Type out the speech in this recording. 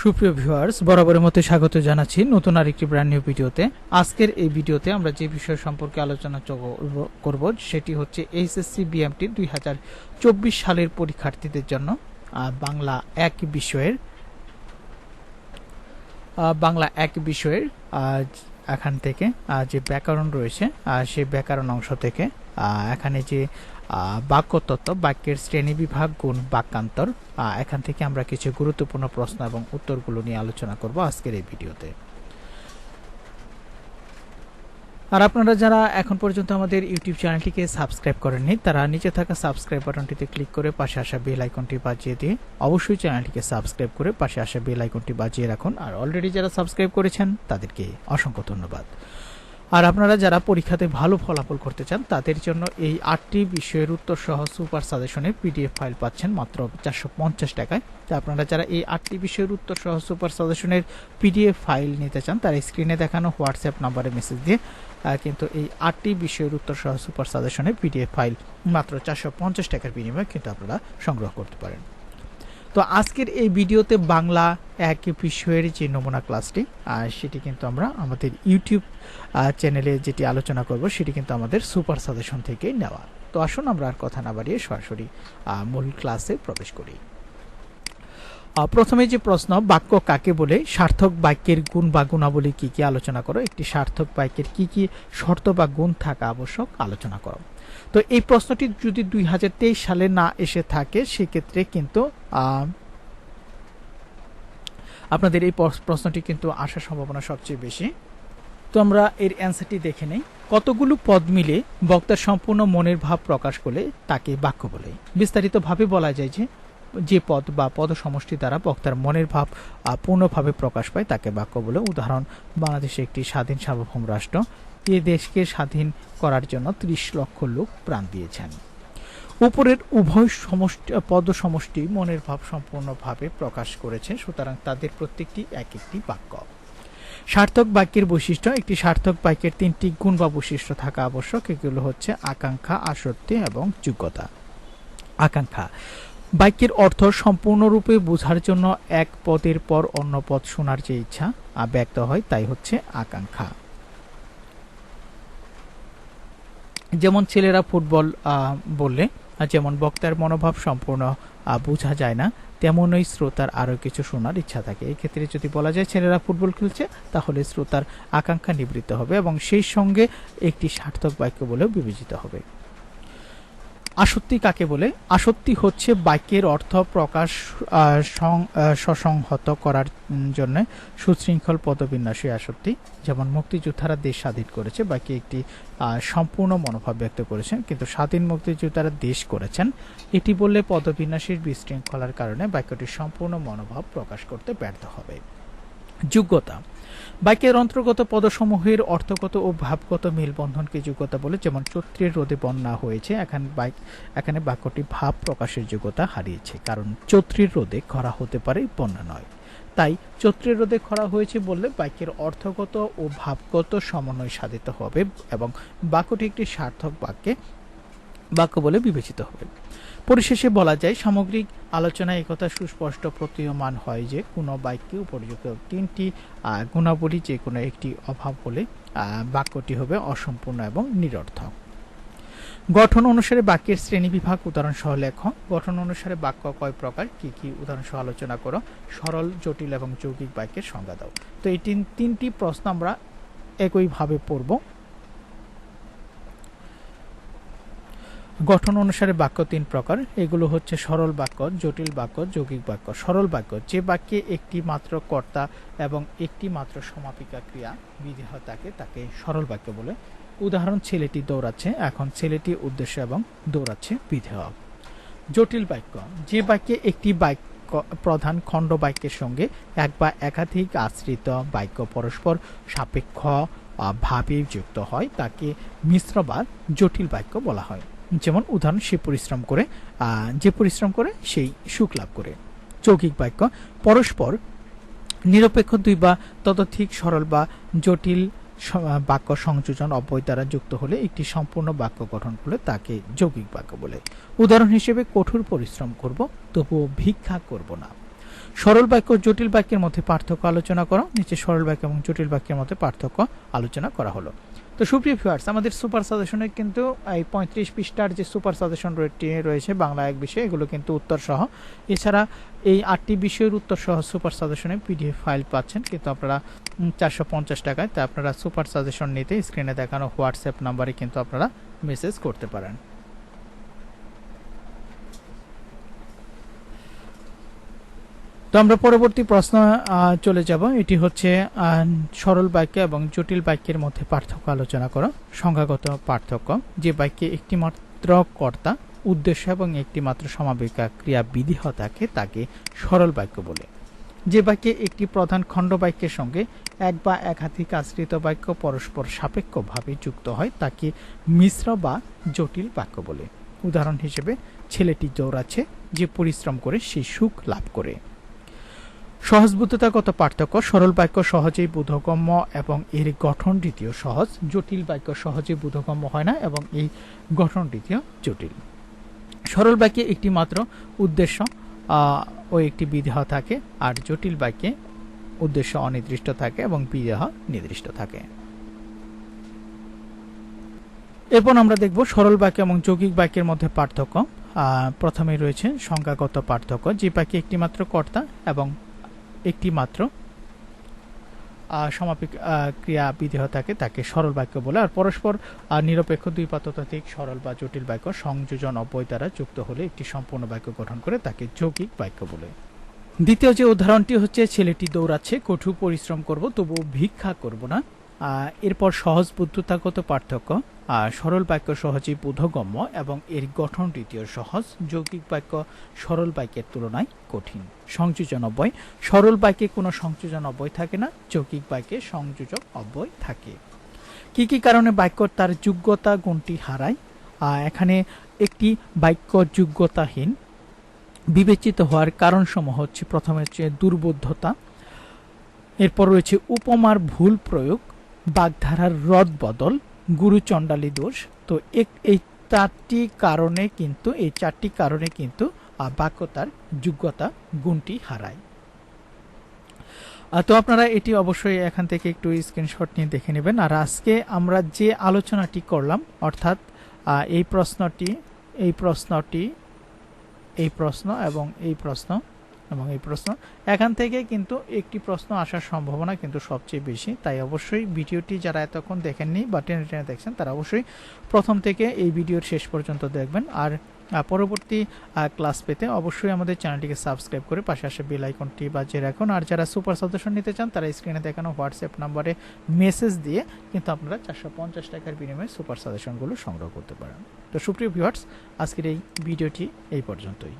সুপ্রিয় ভিউয়ার্স বরাবরের মতো স্বাগত জানাচ্ছি নতুন আরেকটি ব্র্যান্ড নিউ ভিডিওতে। আজকের এই ভিডিওতে আমরা যে বিষয় সম্পর্কে আলোচনা করব, সেটি হচ্ছে এইচএসসি বিএমটি দুই হাজার চব্বিশ সালের পরীক্ষার্থীদের জন্য বাংলা এক বিষয়ের বাংলা এক বিষয়ের এখান থেকে যে ব্যাকরণ রয়েছে সেই ব্যাকরণ অংশ থেকে এখানে যে বাক্যতত্ত্ব, বাক্যের শ্রেণি বিভাগ গুণ, বাক্যান্তর। এখান থেকে আমরা কিছু গুরুত্বপূর্ণ প্রশ্ন এবং উত্তরগুলো নিয়ে আলোচনা করব আজকের এই ভিডিওতে। আর আপনারা যারা এখন পর্যন্ত আমাদের ইউটিউব চ্যানেলটিকে সাবস্ক্রাইব করেননি, তারা নিচে থাকা সাবস্ক্রাইব বাটনটিতে ক্লিক করে পাশে আসা বেল আইকনটি বাজিয়ে দিয়ে অবশ্যই চ্যানেলটিকে সাবস্ক্রাইব করে পাশে আসা বেল আইকনটি বাজিয়ে রাখুন। আর অলরেডি যারা সাবস্ক্রাইব করেছেন, তাদেরকে অসংখ্য ধন্যবাদ। আর আপনারা যারা পরীক্ষাতে ভালো ফলাফল করতে চান, তাদের জন্য এই আটটি বিষয়ের উত্তর সহ সুপার সাজেশনের পিডিএফ ফাইল পাচ্ছেন মাত্র চারশো পঞ্চাশ টাকায়। তা আপনারা যারা এই আটটি বিষয়ের উত্তর সহ সুপার সাজেশনের পিডিএফ ফাইল নিতে চান, তারা স্ক্রিনে দেখানো হোয়াটসঅ্যাপ নাম্বারে মেসেজ দিয়ে কিন্তু এই আটটি বিষয়ের উত্তর সহ সুপার সাজেশনের পিডিএফ ফাইল মাত্র চারশো পঞ্চাশ টাকার বিনিময়ে কিন্তু আপনারা সংগ্রহ করতে পারেন। তো আজকের এই ভিডিওতে বাংলা এক বিষয়ের যে নমুনা ক্লাসটি সেটি কিন্তু আমরা আমাদের ইউটিউব চ্যানেলে যেটি আলোচনা করব, সেটি কিন্তু আমাদের সুপার সাজেশন থেকেই নেওয়া। তো আসুন আমরা আর কথা না বাড়িয়ে সরাসরি মূল ক্লাসে প্রবেশ করি। প্রথমে যে প্রশ্ন, বাক্য কাকে বলে, সার্থক বাক্যের গুণ বা গুণাবলী কি কি আলোচনা করো, একটি সার্থক বাক্যের কি কি শর্ত বা গুণ থাকা আবশ্যক আলোচনা করো। তো এই প্রশ্নটি যদি দুই সালে না এসে থাকে, সেক্ষেত্রে কিন্তু আপনাদের এই প্রশ্নটি কিন্তু আসার সম্ভাবনা সবচেয়ে বেশি। তো আমরা এর অ্যান্সারটি দেখে নেই। কতগুলো পদ মিলে বক্তার সম্পূর্ণ মনের ভাব প্রকাশ করলে তাকে বাক্য বলে? বিস্তারিতভাবে বলা যায় যে যে পদ বা পদ সমষ্টি দ্বারা বক্তার মনের ভাব পূর্ণভাবে প্রকাশ পায়, তাকে বাক্য বলে উদাহরণ। বাংলাদেশে একটি স্বাধীন সার্বভৌম রাষ্ট্র। এ দেশকে স্বাধীন করার জন্য ত্রিশ লক্ষ লোক প্রাণ দিয়েছেন। উপরের উভয় সমষ্টি পদ সমষ্টি মনের ভাব সম্পূর্ণভাবে প্রকাশ করেছে, সুতরাং তাদের প্রত্যেকটি এক একটি বাক্য। সার্থক বাক্যের বৈশিষ্ট্য, একটি সার্থক বাক্যের তিনটি গুণ বা বৈশিষ্ট্য থাকা আবশ্যক। এগুলো হচ্ছে আকাঙ্ক্ষা, আসক্তি এবং যোগ্যতা। আকাঙ্ক্ষা বাক্যের অর্থ সম্পূর্ণরূপে বোঝার জন্য এক পদের পর অন্য পদ শোনার যে ইচ্ছা ব্যক্ত হয়, তাই হচ্ছে আকাঙ্ক্ষা। যেমন ছেলেরা ফুটবল বললে যেমন বক্তার মনোভাব সম্পূর্ণ বোঝা যায় না, তেমনই শ্রোতার আরও কিছু শোনার ইচ্ছা থাকে। এই ক্ষেত্রে যদি বলা যায় ছেলেরা ফুটবল খেলছে, তাহলে শ্রোতার আকাঙ্ক্ষা নিবৃত্ত হবে এবং সেই সঙ্গে একটি সার্থক বাক্য বলেও বিবেচিত হবে। আসক্তি কাকে বলে? আসক্তি হচ্ছে বাক্যের অর্থ প্রকাশ সসংহত করার জন্য সুশৃঙ্খল পদবিন্যাসী আসক্তি। যেমন মুক্তিযোদ্ধারা দেশ স্বাধীন করেছে, বাক্যে একটি সম্পূর্ণ মনোভাব ব্যক্ত করেছেন, কিন্তু স্বাধীন মুক্তিযোদ্ধারা দেশ করেছেন। এটি বললে পদবিন্যাসের বিশৃঙ্খলার কারণে বাক্যটির সম্পূর্ণ মনোভাব প্রকাশ করতে ব্যর্থ হবে। যোগ্যতা। বাক্যের অন্তর্গত পদসমূহের অর্থগত ও ভাবগত মেলবন্ধনকে যোগ্যতা বলে যেমন চৈত্রের রোদে বন্যা হয়েছে, এখানে বাইক, এখানে বাক্যটি ভাব প্রকাশের যোগ্যতা হারিয়েছে, কারণ চৈত্রের রোদে খরা হতে পারে, বন্যা নয়। তাই চৈত্রের রোদে খরা হয়েছে বললে বাক্যের অর্থগত ও ভাবগত সমন্বয় সাধিত হবে এবং বাক্যটি একটি সার্থক বাক্যে বাক্য বলে বিবেচিত হবে। পরিশেষে বলা যায়, সামগ্রিক আলোচনায় একথা সুস্পষ্ট প্রতীয়মান হয় যে, কোনো বাক্যে উপযুক্ত তিনটি গুণাবলী যে কোনো একটি অভাব হলে বাক্যটি হবে অসম্পূর্ণ এবং নিরর্থক। গঠন অনুসারে বাক্যের শ্রেণি বিভাগ, উদাহরণ সহ লেখ। গঠন অনুসারে বাক্য কয় প্রকার? কি কি? উদাহরণ সহ আলোচনা করো। সরল, জটিল এবং যৌগিক বাক্যের সংজ্ঞা দাও। তো এই তিনটি প্রশ্ন আমরা একইভাবে পড়ব। গঠন অনুসারে বাক্য তিন প্রকার। এগুলো হচ্ছে সরল বাক্য, জটিল বাক্য, যৌগিক বাক্য। সরল বাক্য, যে বাক্যে একটি মাত্র কর্তা এবং একটি মাত্র সমাপিকা ক্রিয়া বিধি হয় তাকে সরল বাক্য বলে। উদাহরণ, ছেলেটি দৌড়াচ্ছে। এখন ছেলেটি উদ্দেশ্য এবং দৌড়াচ্ছে বিধেয় জটিল বাক্য, যে বাক্যে একটি বাক্য, প্রধান খণ্ড বাক্যের সঙ্গে এক বা একাধিক আশ্রিত বাক্য পরস্পর সাপেক্ষ ভাবে যুক্ত হয়, তাকে মিশ্র বা জটিল বাক্য বলা হয়। যেমন উদাহরণ, সে পরিশ্রম করে যে পরিশ্রম করে, সেই সুখ লাভ করে। যৌগিক বাক্য, পরস্পর নিরপেক্ষ দুই বা ততোধিক সরল বা জটিল বাক্য সংযোজন অব্যয় দ্বারা যুক্ত হলে একটি সম্পূর্ণ বাক্য গঠন করলে তাকে যৌগিক বাক্য বলে। উদাহরণ হিসেবে, কঠোর পরিশ্রম করব, তবুও ভিক্ষা করব না। সরল বাক্য, জটিল বাক্যের মধ্যে পার্থক্য আলোচনা করো। নিচে সরল বাক্য এবং জটিল বাক্যের মধ্যে পার্থক্য আলোচনা করা হলো। তো সুপ্রিয় ভিউয়ার্স আমাদের সুপার সাজেশনে কিন্তু এই পঁয়ত্রিশ পৃষ্ঠার যে সুপার সাজেশন রয়েছে বাংলা এক বিষয়ে, এগুলো কিন্তু উত্তর সহ এছাড়া এই আটটি বিষয়ের উত্তর সহ সুপার সাজেশনে পিডিএফ ফাইল পাচ্ছেন, কিন্তু আপনারা চারশো পঞ্চাশ টাকায় তা আপনারা সুপার সাজেশন নিতে স্ক্রিনে দেখানো হোয়াটসঅ্যাপ নাম্বারে কিন্তু আপনারা মেসেজ করতে পারেন। তো আমরা পরবর্তী প্রশ্ন চলে যাব। এটি হচ্ছে সরল বাক্য এবং জটিল বাক্যের মধ্যে পার্থক্য আলোচনা করো। সংখ্যাগত পার্থক্য, যে বাক্যে একটি মাত্র কর্তা, উদ্দেশ্য এবং একটি মাত্র ক্রিয়া বিধিহ থাকে, তাকে সরল বাক্য বলে। যে বাক্যে একটি প্রধান খণ্ড বাক্যের সঙ্গে এক বা একাধিক আশ্রিত বাক্য পরস্পর সাপেক্ষভাবে যুক্ত হয়, তাকে মিশ্র বা জটিল বাক্য বলে। উদাহরণ হিসেবে, ছেলেটি দৌড়াচ্ছে, যে পরিশ্রম করে সে সুখ লাভ করে। সহজবোধতাগত পার্থক্য? সরল বাক্য সহজেই বোধগম্য এবং এর গঠন রীতিও সহজ। জটিল বাক্য সহজেই বোধগম্য হয় না এবং এই গঠন রীতিও জটিল। সরল বাক্যে একটি মাত্র উদ্দেশ্য ও একটি বিদেহ থাকে। আর জটিল বাক্যে উদ্দেশ্য অনির্দিষ্ট থাকে এবং বিদেহ নির্দিষ্ট থাকে। এরপর আমরা দেখব সরল বাক্য এবং যৌগিক বাক্যের মধ্যে পার্থক্য। আহ, প্রথমে রয়েছে সংখ্যাগত পার্থক্য। যে বাক্যে একটি মাত্র কর্তা এবং একটি মাত্র সমাপিক ক্রিয়া বিদেহ থাকে তাকে সরল বাক্য বলে, আর পরস্পর নিরপেক্ষ দুই পাততাধিক সরল বা জটিল বাক্য, সংযোজন অব্যয় দ্বারা যুক্ত হলে একটি সম্পূর্ণ বাক্য গঠন করে তাকে যৌগিক বাক্য বলে। দ্বিতীয় যে উদাহরণটি হচ্ছে, ছেলেটি দৌড়াচ্ছে, কঠোর পরিশ্রম করব তবু ভিক্ষা করব না। এরপর সহজ বুদ্ধতাগত পার্থক্য সরল বাক্য সহজেই বোধগম্য এবং এর গঠন দ্বিতীয় সহজ, যৌগিক বাক্য সরল বাক্যের তুলনায় কঠিন। সংযোজন অব্যয় সরল বাক্যে কোনো সংযোজন অব্যয় থাকে না, যৌগিক বাক্যে সংযোজক অব্যয় থাকে। কি কি কারণে বাক্য তার যোগ্যতা গুণটি হারায়? এখানে একটি বাক্য যোগ্যতাহীন, বিবেচিত হওয়ার কারণসমূহ হচ্ছে প্রথমে হচ্ছে দুর্বোধ্যতা, এরপর রয়েছে উপমার ভুল প্রয়োগ বাগধারার রদ বদল গুরুচণ্ডালী দোষ। তো এই চারটি কারণে কিন্তু এই চারটি কারণে কিন্তু আহ, বাক্য তার যোগ্যতা গুণটি হারায়। তো আপনারা এটি অবশ্যই এখান থেকে একটু স্ক্রিনশট নিয়ে দেখে নেবেন। আর আজকে আমরা যে আলোচনাটি করলাম অর্থাৎ এই প্রশ্নটি এই প্রশ্নটি এই প্রশ্ন এবং এই প্রশ্ন এবং এই প্রশ্ন, এখান থেকে কিন্তু একটি প্রশ্ন আসার সম্ভাবনা কিন্তু সবচেয়ে বেশি। তাই অবশ্যই ভিডিওটি যারা এতক্ষণ দেখেননি বা টেনে টেনে দেখছেন, তারা অবশ্যই প্রথম থেকে এই ভিডিওর শেষ পর্যন্ত দেখবেন। আর পরবর্তী ক্লাস পেতে অবশ্যই আমাদের চ্যানেলটিকে সাবস্ক্রাইব করে পাশে আসে বেল আইকনটি বাজিয়ে রাখুন। আর যারা সুপার সাজেশন নিতে চান, তারা স্ক্রিনে দেখানো হোয়াটসঅ্যাপ নাম্বারে মেসেজ দিয়ে কিন্তু আপনারা চারশো পঞ্চাশ টাকার বিনিময়ে সুপার সাজেশনগুলো সংগ্রহ করতে পারেন। তো সুপ্রিয় ভিউয়ার্স, আজকের এই ভিডিওটি এই পর্যন্তই।